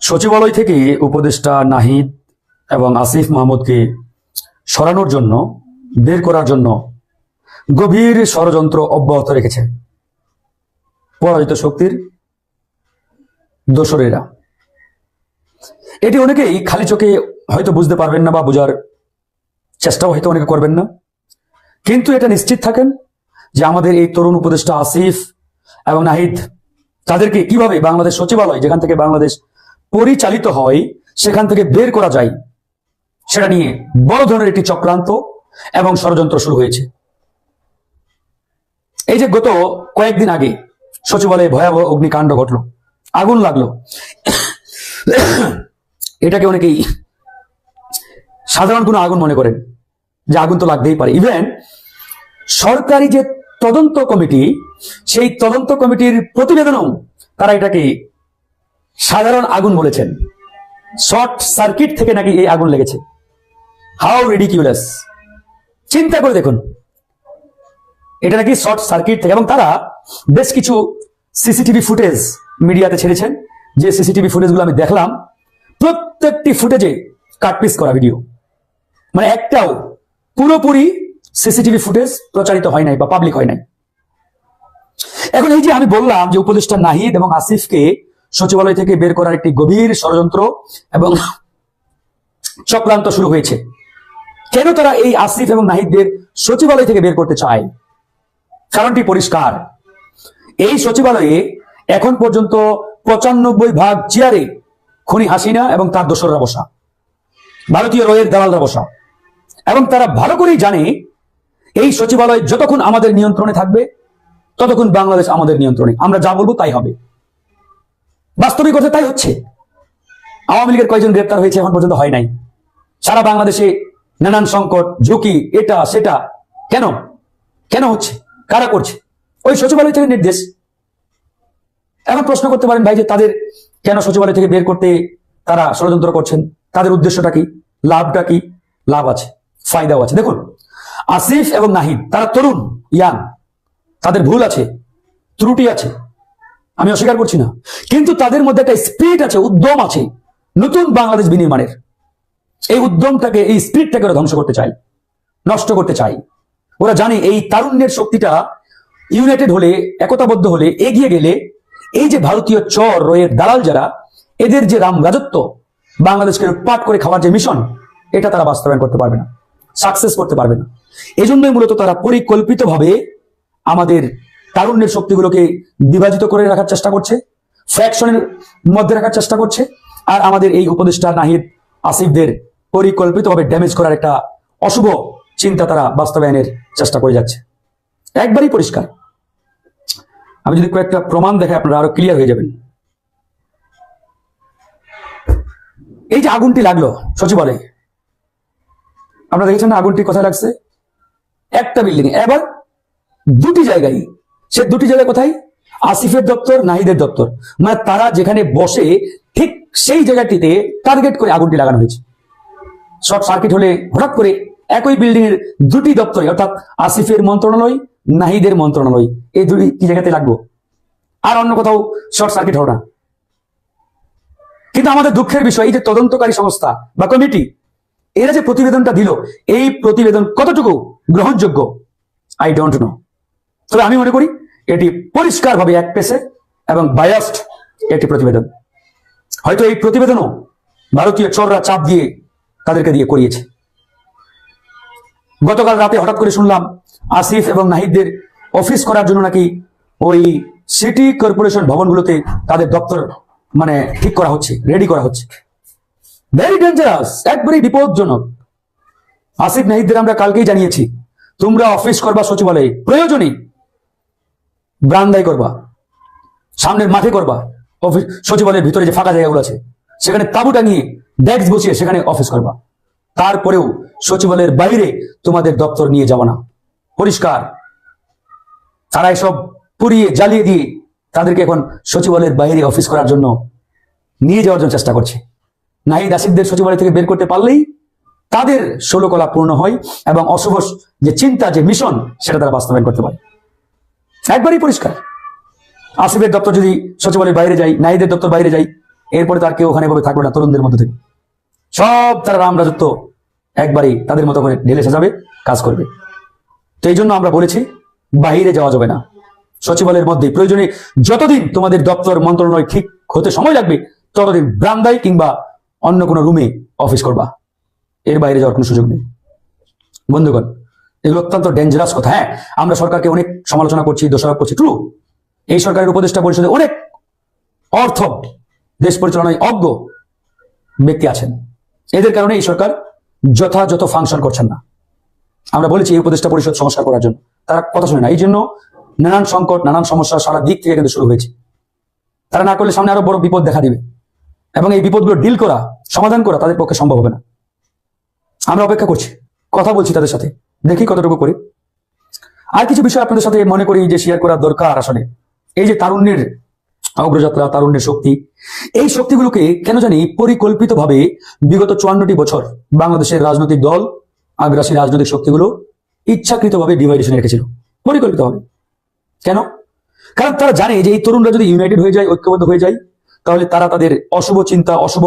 সচিবালয় থেকে উপদেষ্টা নাহিদ এবং আসিফ মাহমুদকে সরানোর জন্য, বের করার জন্য গভীর ষড়যন্ত্র অব্যাহত রেখেছে পরাজিত শক্তির দোসরেরা। এটি অনেকেই খালি চোখে হয়তো বুঝতে পারবেন না বা বোঝার চেষ্টাও হয়তো অনেকে করবেন না। কিন্তু এটা নিশ্চিত থাকেন যে আমাদের এই তরুণ উপদেষ্টা আসিফ এবং নাহিদ, তাদেরকে কীভাবে বাংলাদেশ সচিবালয়, যেখান থেকে বাংলাদেশ পরিচালিত হয়, সেখান থেকে বের করা যায়, সেটা নিয়ে বড় ধরনের একটি চক্রান্ত এবং ষড়যন্ত্র শুরু হয়েছে। এই যে গত কয়েকদিন আগে সচিবালয়ে ভয়াবহ অগ্নিকাণ্ড ঘটলো, আগুন লাগল। এটাকে অনেকেই সাধারণ কোনো আগুন মনে করেন, যে আগুন তো লাগতেই পারে। ইভেন সরকারি যে তদন্ত কমিটি, সেই তদন্ত কমিটির প্রতিবেদনও তারা এটাকে সাধারণ আগুন বলেছেন। শর্ট সার্কিট থেকে নাকি এই আগুন লেগেছে। How ridiculous. চিন্তা করে দেখুন। এটা নাকি শর্ট সার্কিট থেকে, এবং তারা বেশ কিছু সিসিটিভি ফুটেজ মিডিয়াতে ছেড়েছেন। যে সিসিটিভি ফুটেজগুলো আমি দেখলাম, প্রত্যেকটি ফুটেজে কাটপিস করা ভিডিও। মানে একটাও পুরোপুরি সিসিটিভি ফুটেজ প্রচারিত হয় নাই বা পাবলিক হয় নাই। এখন এই যে আমি বললাম যে উপদেষ্টা নাহিদ এবং আসিফকে সচিবালয় থেকে বের করার একটি গভীর ষড়যন্ত্র এবং চক্রান্ত শুরু হয়েছে। কেন তারা এই আসিফ এবং নাহিদদের সচিবালয় থেকে বের করতে চায়? কারণটি পরিষ্কার। এই সচিবালয়ে এখন পর্যন্ত পঁচানব্বই ভাগ চেয়ারে খনি হাসিনা এবং তার দোসররা বসা। ভারতীয় রয়ের দালালরা বসা। এবং তারা ভালো করেই জানে এই সচিবালয় যতক্ষণ আমাদের নিয়ন্ত্রণে থাকবে, ততক্ষণ বাংলাদেশ আমাদের নিয়ন্ত্রণে। আমরা যা বলব তাই হবে। বাস্তবিক অর্থে তাই হচ্ছে। আওয়ামী লীগের কয়েকজন গ্রেপ্তার হয়েছে এখন পর্যন্ত হয় নাই। সারা বাংলাদেশে নানান সংকট, ঝুঁকি, এটা, সেটা। কেন? কেন হচ্ছে? কারা করছে? ওই সচিবালয় থেকে নির্দেশ। এখন প্রশ্ন করতে পারেন ভাই যে তাদের কেন সচিবালয় থেকে বের করতে তারা ষড়যন্ত্র করছেন? তাদের উদ্দেশ্যটা কি? লাভটা কি? লাভ আছে, ফায়দাও আছে। দেখুন, আসিফ এবং নাহিদ, তারা তরুণ, ইয়াং। তাদের ভুল আছে, ত্রুটি আছে। আমি অস্বীকার করছি না। কিন্তু তাদের মধ্যে একটা স্পিরিট আছে, উদ্যম আছে, নতুন বাংলাদেশ বিনির্মাণের। এই উদ্যমটাকে, এই স্পিরিটটাকে ওরা ধ্বংস করতে চাই নষ্ট করতে চাই ওরা জানে এই তারুণ্যের শক্তিটা ইউনাইটেড হলে, একতাবদ্ধ হলে, এগিয়ে গেলে, এই যে ভারতীয় চর, রয়ের দালাল যারা, এদের যে রাম রাজত্ব, বাংলাদেশকে লুটপাট করে খাওয়ার যে মিশন এটা তারা বাস্তবায়ন করতে পারবে না সাকসেস করতে পারবে না। এজন্যই মূলত তারা পরিকল্পিতভাবে আমাদের তারুণ্যের শক্তিগুলোকে বিভাজিত করে রাখার চেষ্টা করছে ফ্র্যাকশনের মধ্যে রাখার চেষ্টা করছে, আর আমাদের এই উপদেষ্টা নাহিদ আসিফদের পরিকল্পিতভাবে ড্যামেজ করার একটা অশুভ চিন্তা তারা বাস্তবায়নের চেষ্টা করে যাচ্ছে। একবারই পরিষ্কার। আমি যদি কয়েকটা প্রমাণ দেখে আপনারা আরও ক্লিয়ার হয়ে যাবেন। এই যে আগুনটি লাগল, সচিবালয়ে। আপনারা দেখেছেন আগুনটি কোথায় লাগছে? একটা বিল্ডিং এবার দুটি জায়গায় সে দুটি জায়গায় কোথায়? আসিফের দপ্তর, নাহিদের দপ্তর। মানে তারা যেখানে বসে ঠিক সেই জায়গাটিতে টার্গেট করে আগুনটি লাগানো হয়েছে। শর্ট সার্কিট হলে হঠাৎ করে একই বিল্ডিং এর দুটি দপ্তরে অর্থাৎ আসিফের মন্ত্রণালয়, নাহিদের মন্ত্রণালয়, এই দুটি কি জায়গাতে লাগবো? আর অন্য কোথাও শর্ট সার্কিট হবে না। কিন্তু আমাদের দুঃখের বিষয়, এই যে তদন্তকারী সংস্থা বা কমিটি এরা যে প্রতিবেদনটা দিল, এই প্রতিবেদন কতটুকু গ্রহণযোগ্য? আই ডোন্ট নো তবে আমি মনে করি এটি পরিষ্কারভাবে এক পেশে এবং বায়াস্ট একটি প্রতিবেদন। হয়তো এই প্রতিবেদনও ভারতীয় চোররা চাপ দিয়ে তাদেরকে দিয়ে করিয়েছে। গতকাল রাতে হঠাৎ করে শুনলাম আসিফ এবং নাহিদদের অফিস করার জন্য নাকি ওই সিটি কর্পোরেশন ভবনগুলোতে তাদের দপ্তর মানে ঠিক করা হচ্ছে রেডি করা হচ্ছে। ভেরি ডেঞ্জারাস একবারেই বিপদজনক আসিফ, নাহিদদের আমরা কালকেই জানিয়েছি, তোমরা অফিস করবা সচিবালয়ে, প্রয়োজনে। ব্রান্দায় করবা, সামনের মাঠে করবা, অফিস সচিবালয়ের ভিতরে যে ফাঁকা জায়গাগুলো আছে, সেখানে তাবু টাঙিয়ে ডেস্ক বসিয়ে সেখানে অফিস করবা। তারপরেও সচিবালয়ের বাইরে তোমাদের দপ্তর নিয়ে যাব না। পরিষ্কার। তারা এসব পুড়িয়ে জ্বালিয়ে দিয়ে তাদেরকে এখন সচিবালয়ের বাইরে অফিস করার জন্য নিয়ে যাওয়ার জন্য চেষ্টা করছে। নাহিদ আসিফদের সচিবালয় থেকে বের করতে পারলেই তাদের ষোলকলা পূর্ণ হয় এবং অশুভ যে চিন্তা, যে মিশন, সেটা তারা বাস্তবায়ন করতে পারে। একবারই পরিষ্কার। আসিফের দপ্তর যদি সচিবালয়ের বাইরে যায় নাহিদের দপ্তর বাইরে যায় এরপরে তার কেউ ওখানে ভাবে থাকবে না, তরুণদের মধ্যে থেকে। সব তারা রাম রাজত্ব একবারই তাদের মতো করে ঢেলে সাজাবে, কাজ করবে। তো এই জন্য আমরা বলেছি বাইরে যাওয়া যাবে না। সচিবালয়ের মধ্যে প্রয়োজনে যতদিন তোমাদের দপ্তর মন্ত্রণালয় ঠিক হতে সময় লাগবে, ততদিন ব্রান্দায় কিংবা অন্য কোনো রুমে অফিস করবা। এর বাইরে যাওয়ার কোনো সুযোগ নেই। বন্ধুগণ এগুলো অত্যন্ত ডেঞ্জারাস কথা হ্যাঁ? আমরা সরকারকে অনেক সমালোচনা করছি, দোষারোপ করছি ট্রু এই সরকারের উপদেষ্টা পরিষদে অনেক অর্থ, দেশ পরিচালনায় অজ্ঞ ব্যক্তি আছেন। এদের কারণে এই সরকার যথাযথ ফাংশন করছেন না। আমরা বলেছি এই উপদেষ্টা পরিষদ সংস্কার করার জন্য। তারা কথা শুনে না। এই জন্য নানান সংকট, নানান সমস্যা সারা দিক থেকে কিন্তু শুরু হয়েছে। তারা না করলে সামনে আরও বড় বিপদ দেখা দিবে। এবং এই বিপদগুলো ডিল করা, সমাধান করা তাদের পক্ষে সম্ভব হবে না। আমরা অপেক্ষা করছি, কথা বলছি তাদের সাথে। দেখি কতটুকু করি। আর কিছু বিষয় আপনাদের সাথে মনে করি যে শেয়ার করা দরকার আসলে। এই যে তারুণ্যের অগ্রযাত্রা, তারুণ্যের শক্তি, এই শক্তিগুলোকে কেন জানি পরিকল্পিতভাবে বিগত চুয়ান্নটি বছর বাংলাদেশের রাজনৈতিক দল, আগ্রাসী রাজনৈতিক শক্তিগুলো ইচ্ছাকৃতভাবে ডিভাইডেশন রেখেছিল। পরিকল্পিতভাবে। কেন? কারণ তারা জানে যে এই তরুণরা যদি ইউনাইটেড হয়ে যায়, ঐক্যবদ্ধ হয়ে যায়, তাহলে তারা তাদের অশুভ চিন্তা, অশুভ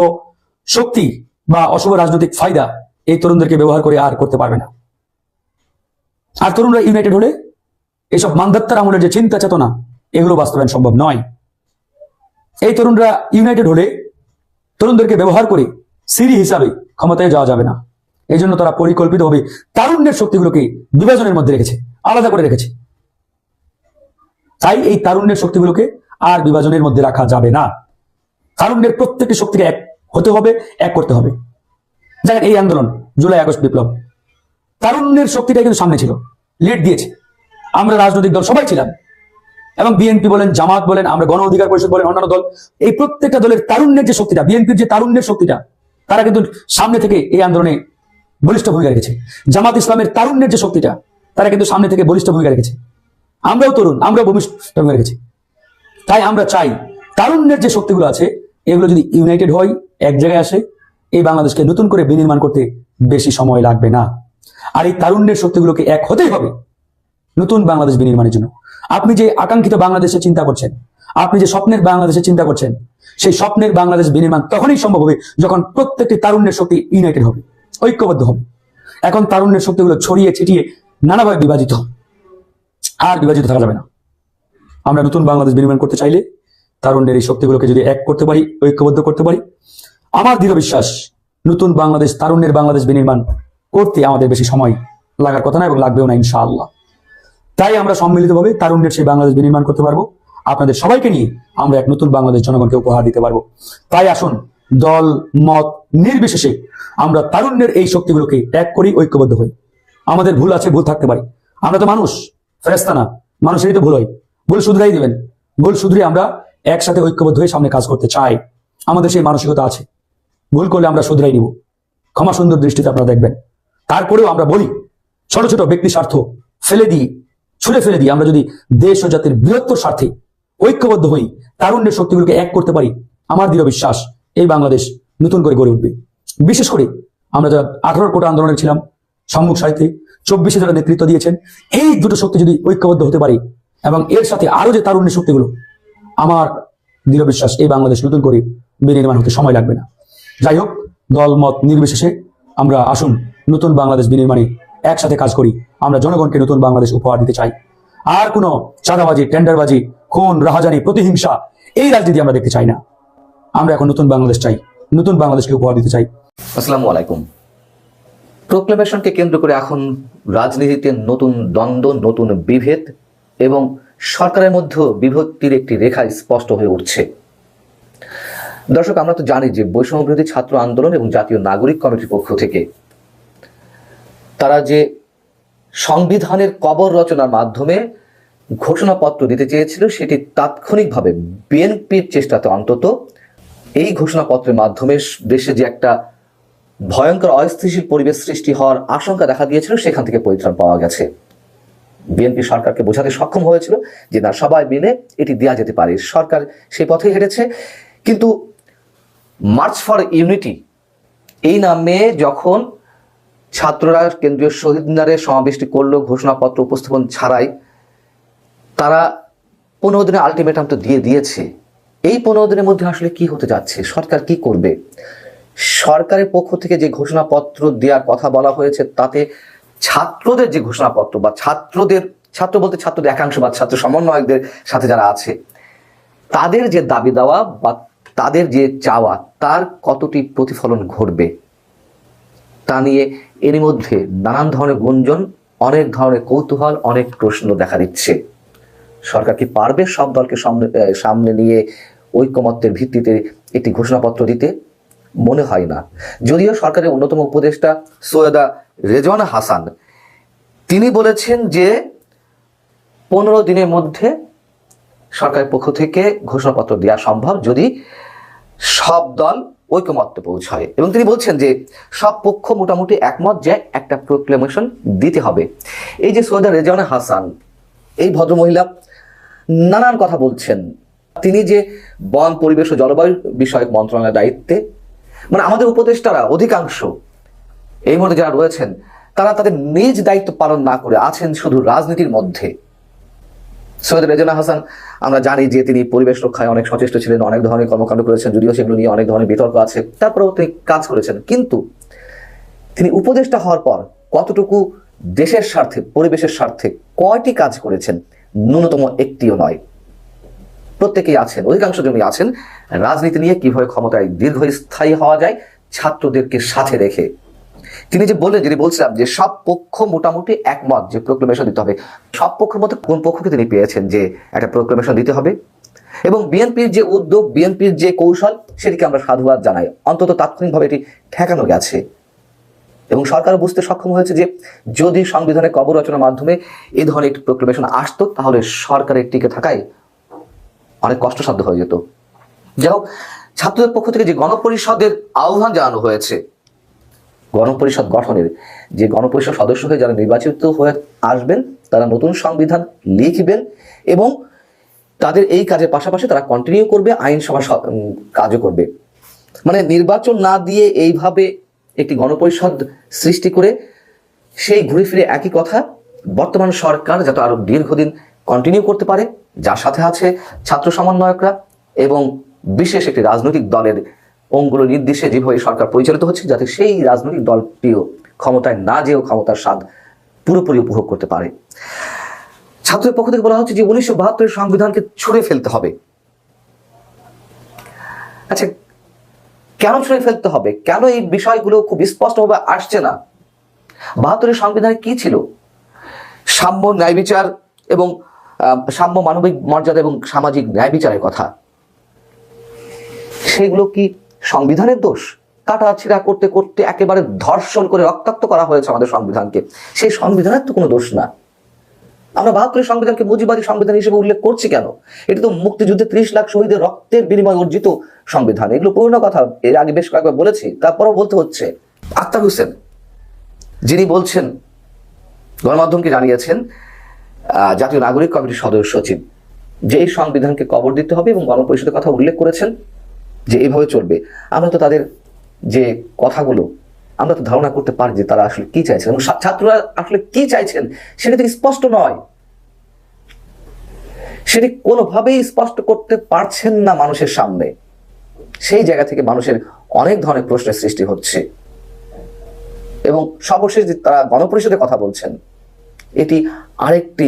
শক্তি বা অশুভ রাজনৈতিক ফায়দা এই তরুণদেরকে ব্যবহার করে আর করতে পারবে না। আর তরুণরা ইউনাইটেড হলে এসব মান্দাত্তার আমলের যে চিন্তা চেতনা, এগুলো বাস্তবায়ন সম্ভব নয়। এই তরুণরা ইউনাইটেড হলে তরুণদেরকে ব্যবহার করে সিরি হিসাবে ক্ষমতায় যাওয়া যাবে না। এই জন্য তারা পরিকল্পিতভাবে তারুণ্যের শক্তিগুলোকে বিভাজনের মধ্যে রেখেছে, আলাদা করে রেখেছে। তাই এই তারুণ্যের শক্তিগুলোকে আর বিভাজনের মধ্যে রাখা যাবে না। তারুণ্যের প্রত্যেকটি শক্তিকে এক হতে হবে, এক করতে হবে। দেখেন এই আন্দোলন জুলাই আগস্ট বিপ্লব। তারুণ্যের শক্তিটা কিন্তু সামনে ছিল। লিড দিয়েছে। আমরা রাজনৈতিক দল সবাই ছিলাম। এবং বিএনপি বলেন, জামাত বলেন, আমরা গণ অধিকার পরিষদ বলেন, অন্যান্য দল, এই প্রত্যেকটা দলের তারুণ্যের যে শক্তিটা বিএনপির যে তারুণ্যের শক্তিটা, তারা কিন্তু সামনে থেকে এই আন্দোলনে বলিষ্ঠ ভূমিকা রেখেছে। জামাত ইসলামের তারুণ্যের যে শক্তিটা, তারা কিন্তু সামনে থেকে বলিষ্ঠ ভূমিকা রেখেছে। আমরাও তরুণ, আমরাও ভূমিষ্ঠ ভূমিকা রেখেছি। তাই আমরা চাই, তারুণ্যের যে শক্তিগুলো আছে, এগুলো যদি ইউনাইটেড হয়, এক জায়গায় আসে, এই বাংলাদেশকে নতুন করে বিনির্মাণ করতে বেশি সময় লাগবে না। আর এই তারুণ্যের শক্তিগুলোকে এক হতেই হবে নতুন বাংলাদেশ বিনির্মাণের জন্য। আপনি যে আকাঙ্ক্ষিত বাংলাদেশে চিন্তা করছেন, আপনি যে স্বপ্নের বাংলাদেশে চিন্তা করছেন, সেই স্বপ্নের বাংলাদেশ বিনির্মাণ তখনই সম্ভব হবে যখন প্রত্যেকটি তারুণ্যের শক্তি ইউনাইটেড হবে, ঐক্যবদ্ধ হবে। এখন তারুণ্যের শক্তিগুলো ছড়িয়ে ছিটিয়ে নানাভাবে বিভাজিত আর বিভাজিত থাকা যাবে না। আমরা নতুন বাংলাদেশ বিনির্মাণ করতে চাইলে তারুণ্যের এই শক্তিগুলোকে যদি এক করতে পারি, ঐক্যবদ্ধ করতে পারি, আমার দৃঢ় বিশ্বাস, নতুন বাংলাদেশ, তারুণ্যের বাংলাদেশ বিনির্মাণ করতে আমাদের বেশি সময় লাগার কথা না এবং লাগবেও না, ইনশাআল্লাহ। তাই আমরা সম্মিলিতভাবে তারুণ্যের সেই বাংলাদেশ বিনির্মাণ করতে পারব। আপনাদের সবাইকে নিয়ে আমরা এক নতুন বাংলাদেশ জনগণকে উপহার দিতে পারব। তাই আসুন, দল, মত নির্বিশেষে আমরা তারুণ্যের এই শক্তিগুলোকে এক করি, ঐক্যবদ্ধ হই। আমাদের ভুল আছে, ভুল থাকতে পারে। আমরা তো মানুষ ফেরেস্তা না, মানুষেরই তো ভুল হয়। ভুল শুধরাই দিবেন। ভুল শুধরে আমরা একসাথে ঐক্যবদ্ধ হয়ে সামনে কাজ করতে চাই। আমাদের সেই মানসিকতা আছে। ভুল করলে আমরা শুধরাই নিব। ক্ষমা সুন্দর দৃষ্টিতে আপনারা দেখবেন। তারপরেও আমরা বলি, ছোট ছোট ব্যক্তি স্বার্থ ফেলে দিয়ে ছুড়ে ফেলে দিয়ে আমরা যদি দেশ ও জাতির বৃহত্তর স্বার্থে ঐক্যবদ্ধ হই, তারুণ্যের শক্তিগুলোকে এক করতে পারি, আমার দৃঢ় বিশ্বাস এই বাংলাদেশ নতুন করে গড়ে উঠবে। বিশেষ করে আমরা যারা আঠারো কোটা আন্দোলনে ছিলাম, সম্মুখ সাহিত্যে চব্বিশে যারা নেতৃত্ব দিয়েছেন, এই দুটো শক্তি যদি ঐক্যবদ্ধ হতে পারে এবং এর সাথে আরও যে তারুণ্যের শক্তিগুলো, আমার দৃঢ় বিশ্বাস এই বাংলাদেশ নতুন করে বিনির্মাণ হতে সময় লাগবে না। যাই হোক, দল মত নির্বিশেষে আমরা আসুন। নতুন বাংলাদেশ বিনির্মাণে একসাথে কাজ করি। আমরা জনগণকে নতুন বাংলাদেশ উপহার দিতে চাই। আর কোনো চাঁদাবাজি, টেন্ডারবাজি, খুন, রাহাজানি, প্রতিহিংসা এই রাজনীতি আমরা দেখতে চাই না। আমরা এখন নতুন বাংলাদেশ চাই, নতুন বাংলাদেশকে উপহার দিতে চাই। আসসালামু আলাইকুম। প্রোক্লেমেশনকে কেন্দ্র করে এখন রাজনীতিতে নতুন দ্বন্দ্ব, নতুন বিভেদ এবং সরকারের মধ্যে বিভক্তির একটি রেখা স্পষ্ট হয়ে উঠছে। দর্শক, আমরা তো জানি যে বৈষম্য বিরোধী ছাত্র আন্দোলন এবং জাতীয় নাগরিক কমিটির পক্ষ থেকে তারা যে সংবিধানের কবর রচনার মাধ্যমে ঘোষণাপত্র দিতে চেয়েছিল, সেটি তাৎক্ষণিকভাবে বিএনপির চেষ্টাতে অন্তত এই ঘোষণাপত্রের মাধ্যমে দেশে যে একটা ভয়ঙ্কর অস্থিতিশীল পরিবেশ সৃষ্টি হওয়ার আশঙ্কা দেখা দিয়েছিল, সেখান থেকে পরিত্রাণ পাওয়া গেছে। বিএনপি সরকারকে বোঝাতে সক্ষম হয়েছিল যে, না, সবাই মিলে এটি দেওয়া যেতে পারে। সরকার সেই পথে হেঁটেছে। কিন্তু মার্চ ফর ইউনিটি এই নামে যখন ছাত্ররা কেন্দ্রীয় শহীদ মিনারে সমাবেশটি করল ঘোষণাপত্র উপস্থাপন ছাড়াই তারা পনেরো দিনের আলটিমেটাম তো দিয়ে দিয়েছে। এই পনেরো দিনের মধ্যে আসলে কি হতে যাচ্ছে? সরকার কি করবে? সরকারের পক্ষ থেকে যে ঘোষণাপত্র দেওয়ার কথা বলা হয়েছে, তাতে ছাত্রদের যে ঘোষণাপত্র বা ছাত্রদের, ছাত্র বলতে ছাত্রদের একাংশ বা ছাত্র সমন্বয়কদের সাথে যারা আছে, তাদের যে দাবি দেওয়া বা তাদের যে চাওয়া, তার কতটি প্রতিফলন ঘটবে? তা নিয়ে এরই মধ্যে নানান ধরনের গুঞ্জন, অনেক ধরনের কৌতূহল, অনেক প্রশ্ন দেখা দিচ্ছে। সরকার কি পারবে সব দলকে সামনে সামনে নিয়ে ঐকমত্যের ভিত্তিতে একটি ঘোষণাপত্র দিতে? মনে হয় না। যদিও সরকারের অন্যতম উপদেষ্টা সৈয়দা রেজওয়ানা হাসান, তিনি বলেছেন যে পনেরো দিনের মধ্যে সরকারের পক্ষ থেকে ঘোষণাপত্র দেওয়া সম্ভব যদি সব দল ঐকমত্যে পৌঁছায় এবং তিনি বলছেন যে সব পক্ষ মোটামুটি একমত যে একটা প্রোক্লেমেশন দিতে হবে। এই যে সৈয়দা রেজানা হাসান, এই ভদ্রমহিলা নানান কথা বলছেন। তিনি যে বন, পরিবেশ ও জলবায়ু বিষয়ক মন্ত্রণালয়ের দায়িত্বে মানে আমাদের উপদেষ্টারা অধিকাংশ এই মুহূর্তে যারা রয়েছেন, তারা তাদের নিজ দায়িত্ব পালন না করে আছেন শুধু রাজনীতির মধ্যে। সৈয়দ রেজানা হাসান, আমরা জানি যে তিনি পরিবেশ রক্ষায় অনেক সচেষ্ট ছিলেন, অনেক ধরনের কর্মকাণ্ড করেছেন, যদিও সেগুলো নিয়ে অনেক ধরনের বিতর্ক আছে, তারপরেও তিনি কাজ করেছেন। কিন্তু তিনি উপদেষ্টা হওয়ার পর কতটুকু দেশের স্বার্থে, পরিবেশের স্বার্থে কয়টি কাজ করেছেন, ন্যূনতম একটিও নয়। প্রত্যেকেই আছেন, অধিকাংশ জনই আছেন। রাজনীতি নিয়ে কীভাবে ক্ষমতায় দীর্ঘস্থায়ী হওয়া যায়, ছাত্রদেরকে সাথে রেখে তিনি যে বললেন যদি বলছিলাম যে সব পক্ষ মোটামুটি একমত যে প্রোক্লেমেশন দিতে হবে, সব পক্ষের মধ্যে কোন পক্ষকে তিনি পেয়েছেন যে একটা প্রোক্লেমেশন দিতে হবে? এবং বিএনপির যে উদ্যোগ, বিএনপির যে কৌশল, সেটিকে আমরা সাধুবাদ জানাই। অন্তত তাৎক্ষণিকভাবে এটি ঠেকানো গেছে। এবং সরকার বুঝতে সক্ষম হয়েছে যে যদি সংবিধানের কবর রচনার মাধ্যমে এ ধরনের একটি প্রোক্লেমেশন আসতো, তাহলে সরকারের টিকে থাকায় অনেক কষ্টসাধ্য হয়ে যেত। যাই হোক, ছাত্রদের পক্ষ থেকে যে গণপরিষদের আহ্বান জানানো হয়েছে গণপরিষদ গঠনের যে গণপরিষদ সদস্য হয়ে যারা নির্বাচিত হয়ে আসবেন, তারা নতুন সংবিধান লিখবেন এবং তাদের এই কাজের পাশাপাশি তারা কন্টিনিউ করবে, আইনসভা কাজও করবে। মানে নির্বাচন না দিয়ে এইভাবে একটি গণপরিষদ সৃষ্টি করে সেই ঘুরে ফিরে একই কথা, বর্তমান সরকার যাতে আরও দীর্ঘদিন কন্টিনিউ করতে পারে, যার সাথে আছে ছাত্র সমন্বয়করা এবং বিশেষ একটি রাজনৈতিক দলের অঙ্গুলো নির্দেশে যেভাবে সরকার পরিচালিত হচ্ছে, যাতে সেই রাজনৈতিক দলটিও ক্ষমতায় না যেও ক্ষমতার স্বাদ পুরোপুরি উপভোগ করতে পারে। ছাত্রের পক্ষ থেকে বলা হচ্ছে যে উনিশশো বাহাত্তরের সংবিধানকে ছুড়ে ফেলতে হবে। আচ্ছা কেন ছুড়ে ফেলতে হবে? কেন এই বিষয়গুলো খুব স্পষ্টভাবে আসছে না? বাহাত্তরের সংবিধানে কি ছিল? সাম্য ন্যায় বিচার এবং সাম্য মানবিক মর্যাদা এবং সামাজিক ন্যায় বিচারের কথা। সেগুলো কি সংবিধানের দোষ। কাটা ছিঁড়া করতে করতে একেবারে ধর্ষণ করে রক্তাক্ত করা হয়েছে আমাদের সংবিধানকে। সেই সংবিধানের তো কোনো দোষ না। আমরা বাহাত্তরের সংবিধানকে মুজিবাদী সংবিধান হিসেবে উল্লেখ করছি কেন? এটা তো মুক্তিযুদ্ধে ত্রিশ লাখ শহীদের রক্তের বিনিময়ে অর্জিত সংবিধান। এগুলো পুরনো কথা। এর আগে বেশ কয়েকবার বলেছি। তারপরেও বলতে হচ্ছে। আক্তার হোসেন, যিনি বলছেন, গণমাধ্যমকে জানিয়েছেন জাতীয় নাগরিক কমিটির সদস্য সচিব, যে এই সংবিধানকে কবর দিতে হবে এবং গণপরিষদের কথা উল্লেখ করেছেন। যে এইভাবে চলবে, আমরা তো তাদের যে কথাগুলো, আমরা তো ধারণা করতে পারি যে তারা আসলে কি চাইছেন এবং ছাত্ররা আসলে কি চাইছেন, সেটা তো স্পষ্ট নয়, সেটি কোনোভাবেই স্পষ্ট করতে পারছেন না মানুষের সামনে। সেই জায়গা থেকে মানুষের অনেক ধরনের প্রশ্নের সৃষ্টি হচ্ছে। এবং সর্বশেষ তারা গণপরিষদের কথা বলছেন, এটি আরেকটি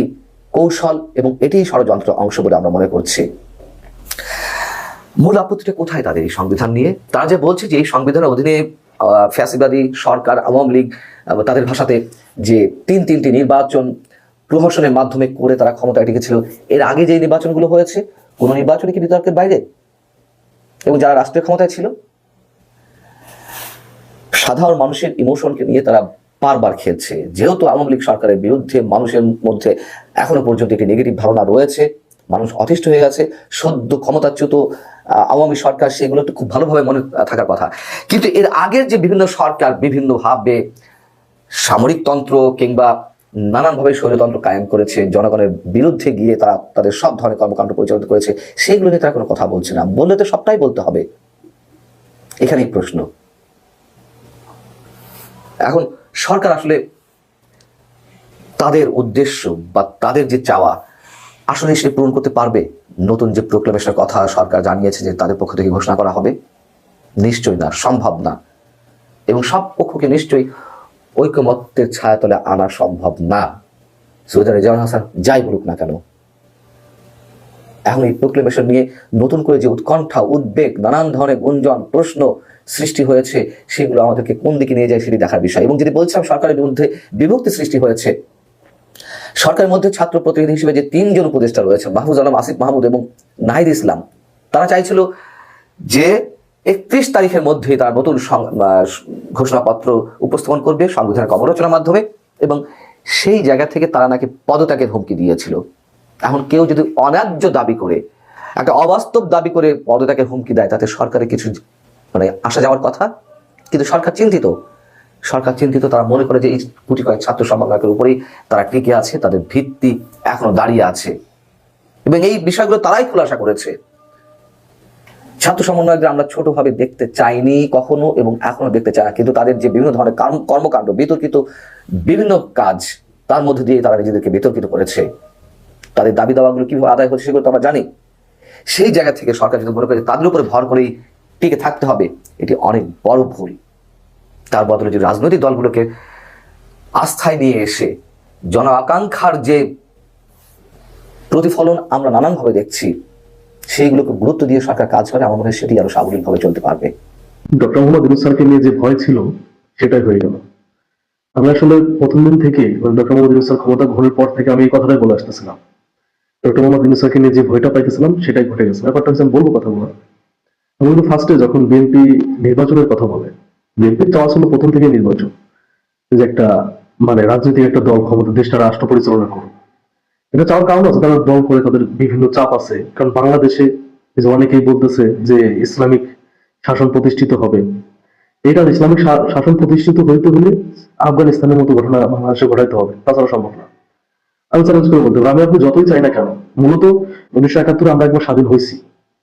কৌশল এবং এটি ষড়যন্ত্র অংশ বলে আমরা মনে করছি। মূল আপত্তিটা কোথায় তাদের এই সংবিধান নিয়ে? তারা যে বলছে যে এই সংবিধানের অধীনে ফ্যাসিবাদী সরকার, আওয়ামী লীগ তাদের ভাষাতে যে তিন তিনটি নির্বাচন প্রহসনের মাধ্যমে করে তারা ক্ষমতায় টিকেছিল এর আগে যে নির্বাচনগুলো হয়েছে, কোনো নির্বাচনে কি বিতর্কের বাইরে? এবং যারা রাষ্ট্রীয় ক্ষমতায় ছিল, সাধারণ মানুষের ইমোশনকে নিয়ে তারা বারবার খেলছে। যেহেতু আওয়ামী লীগ সরকারের বিরুদ্ধে মানুষের মধ্যে এখনও পর্যন্ত একটি নেগেটিভ ধারণা রয়েছে মানুষ অতিষ্ঠ হয়ে গেছে, সদ্য ক্ষমতাচ্যুত আওয়ামী সরকার, সেগুলো তো খুব ভালোভাবে মনে থাকার কথা। কিন্তু এর আগের যে বিভিন্ন সরকার বিভিন্নভাবে সামরিকতন্ত্র কিংবা নানানভাবে স্বৈরতন্ত্র কায়েম করেছে, জনগণের বিরুদ্ধে গিয়ে তারা তাদের সব ধরনের কর্মকাণ্ড পরিচালিত করেছে, সেগুলো নিয়ে তারা কোনো কথা বলছে না। বললে তো সবটাই বলতে হবে। এখানেই প্রশ্ন। এখন সরকার আসলে তাদের উদ্দেশ্য বা তাদের যে চাওয়া আসলে সে পূরণ করতে পারবে। নতুন যে প্রোক্লেমেশনের কথা সরকার জানিয়েছে যে তাদের পক্ষ থেকে ঘোষণা করা হবে, নিশ্চয়ই না, সম্ভব না। এবং সব পক্ষকে নিশ্চয়ই ঐকমত্যের ছায়াতলে আনা সম্ভব না। সৈয়দ রেজাউল হাসান যাই বলুক না কেন, এখন এই প্রোক্লেমেশন নিয়ে নতুন করে যে উৎকণ্ঠা, উদ্বেগ, নানান ধরনের গুঞ্জন, প্রশ্ন সৃষ্টি হয়েছে, সেগুলো আমাদেরকে কোন দিকে নিয়ে যায় সেটি দেখার বিষয়। এবং যদি বলছিলাম, সরকারের বিরুদ্ধে বিভক্তি সৃষ্টি হয়েছে সরকারের মধ্যে ছাত্র প্রতিনিধি হিসেবে যে তিনজন উপদেষ্টা রয়েছে মাহফুজ আলম, আসিফ মাহমুদ এবং নাহিদ ইসলাম, তারা চাইছিল যে একত্রিশ তারিখের মধ্যে তারা নতুন ঘোষণাপত্র উপস্থাপন করবে সংবিধানের অবরচনার মাধ্যমে এবং সেই জায়গা থেকে তারা নাকি পদত্যাগের হুমকি দিয়েছিল। এখন কেউ যদি অন্যায্য দাবি করে, একটা অবাস্তব দাবি করে পদত্যাগের হুমকি দেয়, তাতে সরকারের কিছু মানে আসা যাওয়ার কথা। কিন্তু সরকার চিন্তিত। সরকার চিন্তিত, তারা মনে করে যে এই গুটি কয়েক ছাত্র সমন্বয়কের উপরেই তারা টিকে আছে, তাদের ভিত্তি এখনও দাঁড়িয়ে আছে। এবং এই বিষয়গুলো তারাই খোলাসা করেছে। ছাত্র সমন্বয়কদের আমরা ছোটভাবে দেখতে চাইনি কখনো এবং এখনও দেখতে চাই না, কিন্তু তাদের যে বিভিন্ন ধরনের কর্ম- কর্মকাণ্ড, বিতর্কিত বিভিন্ন কাজ, তার মধ্যে দিয়ে তারা নিজেদেরকে বিতর্কিত করেছে। তাদের দাবি দাওয়াগুলো কীভাবে আদায় হচ্ছে সেগুলো তো আমরা জানি। সেই জায়গা থেকে সরকার যদি মনে করে তাদের উপরে ভর করেই টিকে থাকতে হবে, এটি অনেক বড় ভুল। তার বদলে যে রাজনৈতিক দলগুলোকে আস্থায় নিয়ে এসে জন আকাঙ্ক্ষার যে প্রতিফলন আমরা নানানভাবে দেখছি, সেইগুলোকে গুরুত্ব দিয়ে সরকার কাজ করে, আমার মনে হয় সেটি আরও সাবলীলভাবে চলতে পারবে। ডক্টর মোহাম্মদ ইউনুস স্যারকে নিয়ে যে ভয় ছিল, সেটাই হয়ে গেল। আমি আসলে প্রথম দিন থেকে ডক্টর মোহাম্মদ ইউনুস স্যার ক্ষমতা গ্রহণের পর থেকে আমি এই কথাটাই বলে আসতেছিলাম। ডক্টর মোহাম্মদ ইউনুস স্যারকে নিয়ে যে ভয়টা পাইতেছিলাম, সেটাই ঘটে গেছে। ব্যাপারটা হচ্ছে আমি বলব কথাগুলো। আমি কিন্তু ফার্স্টে যখন বিএনপি নির্বাচনের কথা বলে বিএনপির চাওয়া ছিল প্রথম থেকে নির্বাচন। যে একটা মানে রাজনৈতিক একটা দল ক্ষমতা দেশটা রাষ্ট্র পরিচালনা করুক। এটা চাওয়ার কারণ আছে তারা দল করে তাদের বিভিন্ন চাপ আছে। কারণ বাংলাদেশে অনেকেই বলতেছে যে ইসলামিক শাসন প্রতিষ্ঠিত হবে। এটা ইসলামিক শাসন প্রতিষ্ঠিত হইতে হলে আফগানিস্তানের মতো ঘটনা বাংলাদেশে ঘটাইতে হবে। তাছাড়া সম্ভব না। আমি চ্যালেঞ্জ করে বলতে আমি আপনি যতই চাই না কেন, মূলত উনিশশো একাত্তরে আমরা একবার স্বাধীন হয়েছি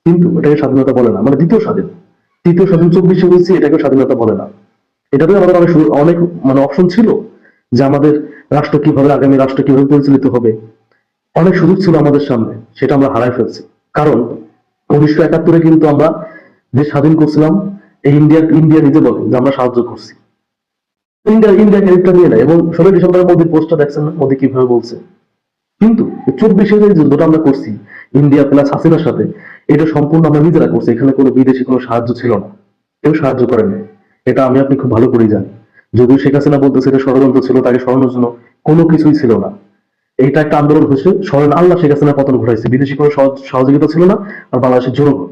কিন্তু এটাকে স্বাধীনতা বলে না মানে দ্বিতীয় স্বাধীন। তৃতীয় স্বাধীন চব্বিশে হয়েছি এটাকে স্বাধীনতা বলে না। এটাতে আমাদের অনেক অনেক মানে অপশন ছিল যে আমাদের রাষ্ট্র কীভাবে আগামী রাষ্ট্র কীভাবে পরিচালিত হবে। অনেক সুযোগ ছিল আমাদের সামনে, সেটা আমরা হারাই ফেলছি। কারণ উনিশশো একাত্তরে কিন্তু আমরা যে স্বাধীন করছিলাম, এই ইন্ডিয়া ইন্ডিয়া নিজে বলে যে আমরা সাহায্য করছি। ইন্ডিয়া ইন্ডিয়া ক্যারেক্টার নিয়ে নেয় এবং ষোলোই ডিসেম্বরের মোদীর পোস্টটা দেখছেন মোদী কীভাবে বলছে। কিন্তু চব্বিশে যে যুদ্ধটা আমরা করছি ইন্ডিয়া প্লাস হাসিনার সাথে, এটা সম্পূর্ণ আমরা নিজেরা করছি। এখানে কোনো বিদেশি কোনো সাহায্য ছিল না। কেউ সাহায্য করেনি। এটা আমি আপনি খুব ভালো করেই জানি। যদিও শেখ হাসিনা বলতেছে এটা ষড়যন্ত্র ছিল, তাকে সরানোর জন্য কোনো কিছুই ছিল না। এইটা একটা আন্দোলন হয়েছে। স্মরণ আল্লাহ শেখ হাসিনা পতন ঘটাইছে। বিদেশি কোনো সহযোগিতা ছিল না আর বাংলাদেশের জনগণ।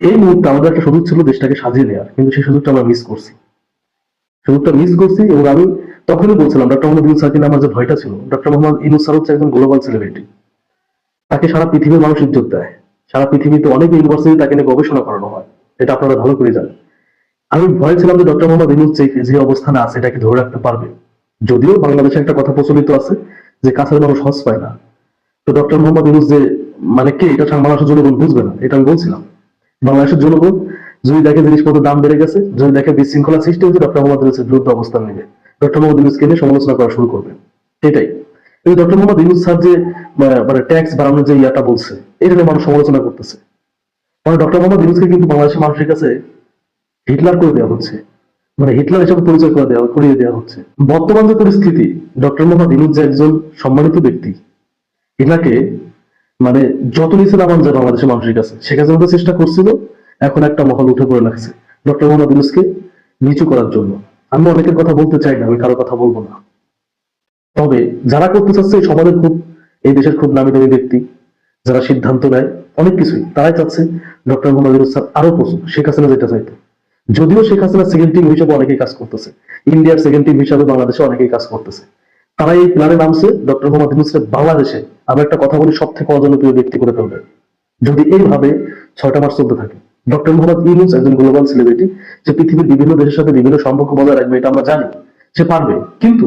এই মুহূর্তে আমাদের একটা সুযোগ ছিল দেশটাকে সাজিয়ে নেওয়ার কিন্তু সেই সুযোগটা আমরা মিস করছি। সুযোগটা মিস করছি এবং আমি তখনই বলছিলাম ডক্টর মোহাম্মদ ইউনুস আমার যে ভয়টা ছিল ডক্টর মোহাম্মদ ইউনুস স্যার হচ্ছে একজন গ্লোবাল সেলিব্রিটি তাকে সারা পৃথিবীর মানুষ ইজ্জত দেয়। সারা পৃথিবীতে অনেক ইউনিভার্সিটি তাকে নিয়ে গবেষণা করানো হয়। এটা আপনারা ভালো করে জানেন। আমি ভয় ছিলাম যে ডক্টর মোহাম্মদ ইউনুস যে অবস্থানে আছে এটাকে ধরে রাখতে পারবে? যদিও বাংলাদেশে একটা কথা প্রচলিত আছে যে কাছের মানুষ হজ পায় না। তো ডক্টর মোহাম্মদ ইউনুস যে মানে কে? এটা বাংলাদেশের জনগণ বুঝবে না। এটা আমি বলছিলাম। বাংলাদেশের জনগণ যদি দেখে জিনিসপত্রের দাম বেড়ে গেছে, যদি দেখে বিশৃঙ্খলা সৃষ্টি হয়েছে ডক্টর মোহাম্মদ ইউনুসের বিরুদ্ধে অবস্থান নেবে। ডক্টর মোহাম্মদ ইউনুসকে নিয়ে সমালোচনা করা শুরু করবে। এটাই। কিন্তু ডক্টর মোহাম্মদ ইউনুস স্যার যে মানে ট্যাক্স বাড়ানোর যে ইয়াটা বলছে, এটা নিয়ে মানুষ সমালোচনা করতেছে। মানে ডক্টর মোহাম্মদ ইউনুসকে কিন্তু বাংলাদেশের মানুষের কাছে হিটলার করে দেওয়া হচ্ছে। মানে হিটলার হিসেবে পরিচয় করে দেওয়া করিয়ে দেওয়া হচ্ছে। বর্তমান যে পরিস্থিতি ডক্টর মোহাম্মদ ইউনুস যে একজন সম্মানিত ব্যক্তি এনাকে মানে যত নিচে নামান যায় বাংলাদেশের মানুষের কাছে শেখ হাসিনা চেষ্টা করছিল, এখন একটা মহল উঠে পড়ে লাগছে। ডক্টর মোহাম্মদ ইউনুসকে নিচু করার জন্য। আমি অনেকের কথা বলতে চাই না, আমি কারও কথা বলব না। তবে যারা করতে চাচ্ছে এই সমাজের খুব, এই দেশের খুব নামি দামি ব্যক্তি, যারা সিদ্ধান্ত নেয়, অনেক কিছুই তারাই চাচ্ছে ডক্টর মোহাম্মদ ইউনুস স্যার আরও প্রচুর শেখ হাসিনা যেটা চাইতো। যদিও শেখ হাসিনা সেকেন্ড টিম হিসেবে অনেকেই কাজ করতেছে, ইন্ডিয়ার সেকেন্ড টিম হিসাবে বাংলাদেশে অনেকেই কাজ করতেছে। তারা এই প্ল্যানে নামছে, ডক্টর মোহাম্মদ ইউনুসকে বাংলাদেশে। আমি একটা কথা বলি সব থেকে অজনপ্রিয় ব্যক্তি করে ফেলবে। যদি এইভাবে ছয়টা মাস চলতে থাকে, ডক্টর মোহাম্মদ ইউনুস একজন গ্লোবাল সেলিব্রিটি যে পৃথিবীর বিভিন্ন দেশের সাথে বিভিন্ন সম্পর্ক বজায় রাখবে, এটা আমরা জানি, সে পারবে। কিন্তু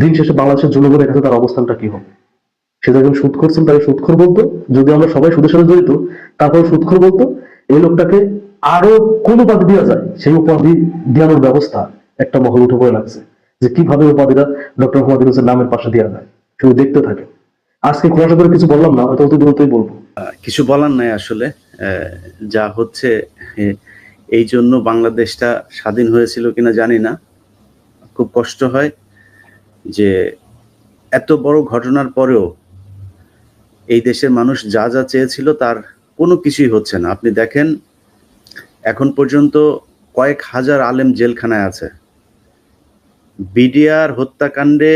দিন শেষে বাংলাদেশের জনগণের কাছে তার অবস্থানটা কি হবে? সে যখন সুদ করছেন তাকে সুদখোর বলতো? যদি আমরা সবাই সুদের সাথে জড়িত, তারপর সুদখোর বলতো, এই লোকটাকে আরও কোন উপাধি দেওয়া যায়? সেই উপাধি দেওয়ানোর ব্যবস্থা একটা মহল উঠে পড়ে লাগছে যে কীভাবে উপাধিটা ডক্টর মোহাম্মদ ইউনুসের নামের পাশে দেওয়া যায়? শুধু দেখতে থাকে আজকে খোলাসা করে কিছু বললাম না, হয়তো অতি দ্রুতই বলব। কিছু বলার নাই আসলে। যা হচ্ছে এই জন্য বাংলাদেশটা স্বাধীন হয়েছিল কিনা জানি না। খুব কষ্ট হয়। যে এত বড় ঘটনার পরেও এই দেশের মানুষ যা যা চেয়েছিল তার কোনো কিছুই হচ্ছে না। আপনি দেখেন, এখন পর্যন্ত কয়েক হাজার আলেম জেলখানায় আছে। বিডিআর হত্যাকাণ্ডে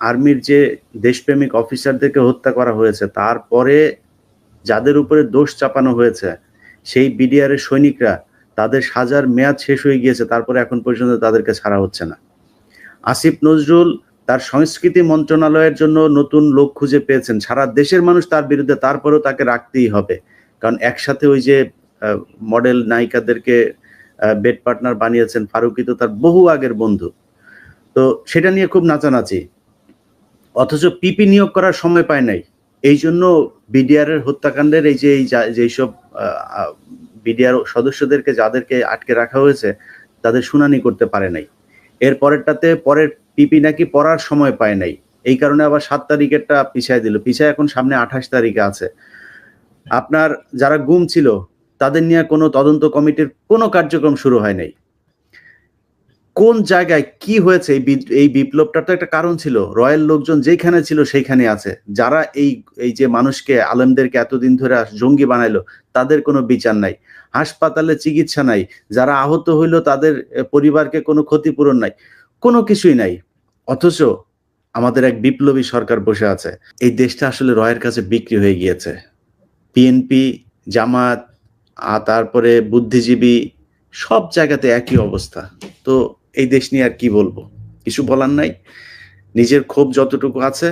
আর্মির যে দেশপ্রেমিক অফিসারদেরকে হত্যা করা হয়েছে, তারপরে যাদের উপরে দোষ চাপানো হয়েছে, সেই বিডিআর এর সৈনিকরা, তাদের সাজার মেয়াদ শেষ হয়ে গিয়েছে, তারপরে এখন পর্যন্ত তাদেরকে ছাড়া হচ্ছে না। আসিফ নজরুল তার সংস্কৃতি মন্ত্রণালয়ের জন্য নতুন লোক খুঁজে পেয়েছেন। সারা দেশের মানুষ তার বিরুদ্ধে, তারপরেও তাকে রাখতেই হবে। কারণ একসাথে ওই যে মডেল নায়িকাদেরকে বেড পার্টনার বানিয়েছেন, ফারুকি তো তার বহু আগের বন্ধু। তো সেটা নিয়ে খুব নাচানাচি। অথচ পিপি নিয়োগ করার সময় পায় নাই। এই জন্য বিডিআর এর হত্যাকাণ্ডের এই যে যেসব বিডিআর সদস্যদেরকে, যাদেরকে আটকে রাখা হয়েছে, তাদের শুনানি করতে পারে নাই। এর পরেরটাতে, পরের পিপি নাকি পড়ার সময় পায় নাই। এই কারণে আবার সাত তারিখেরটা পিছায় দিল। পিছায় এখন সামনে আঠাশ তারিখে আছে। আপনার যারা গুম ছিল, তাদের নিয়ে কোনো তদন্ত কমিটির কোনো কার্যক্রম শুরু হয় নাই। কোন জায়গায় কি হয়েছে এই এই বিপ্লবটার তো একটা কারণ ছিল। রয়্যাল লোকজন যেখানে ছিল সেইখানে আছে। যারা এই এই যে মানুষকে, আলেমদেরকে এতদিন ধরে জঙ্গি বানাইলো, তাদের কোনো বিচার নাই। হাসপাতালে চিকিৎসা নাই। যারা আহত হইল, তাদের পরিবারকে কোনো ক্ষতিপূরণ নাই। কোনো কিছুই নাই। অথচ আমাদের এক বিপ্লবী সরকার বসে আছে। এই দেশটা আসলে রয়ের কাছে বিক্রি হয়ে গিয়েছে। বিএনপি, জামাত আর তারপরে বুদ্ধিজীবী সব জায়গাতে একই অবস্থা। তো এই দেশ নিয়ে আর কি বলব? কিছু বলার নাই। নিজের ক্ষোভ যতটুকু আছে,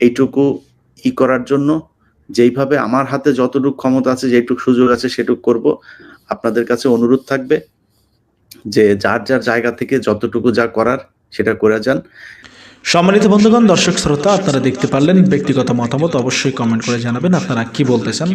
এইটুকু ই করার জন্য যেইভাবে আমার হাতে যতটুকু ক্ষমতা আছে যেটুকু সুযোগ আছে, সেটুকু করব। আপনাদের কাছে অনুরোধ থাকবে যে যার যার জায়গা থেকে যতটুকু যা করার সেটা করে যান। সম্মানিত বন্ধুগণ, দর্শক শ্রোতা, আপনারা দেখতে পারলেন ব্যক্তিগত মতামত, অবশ্যই কমেন্ট করে জানাবেন। আপনারা কি বলতে চান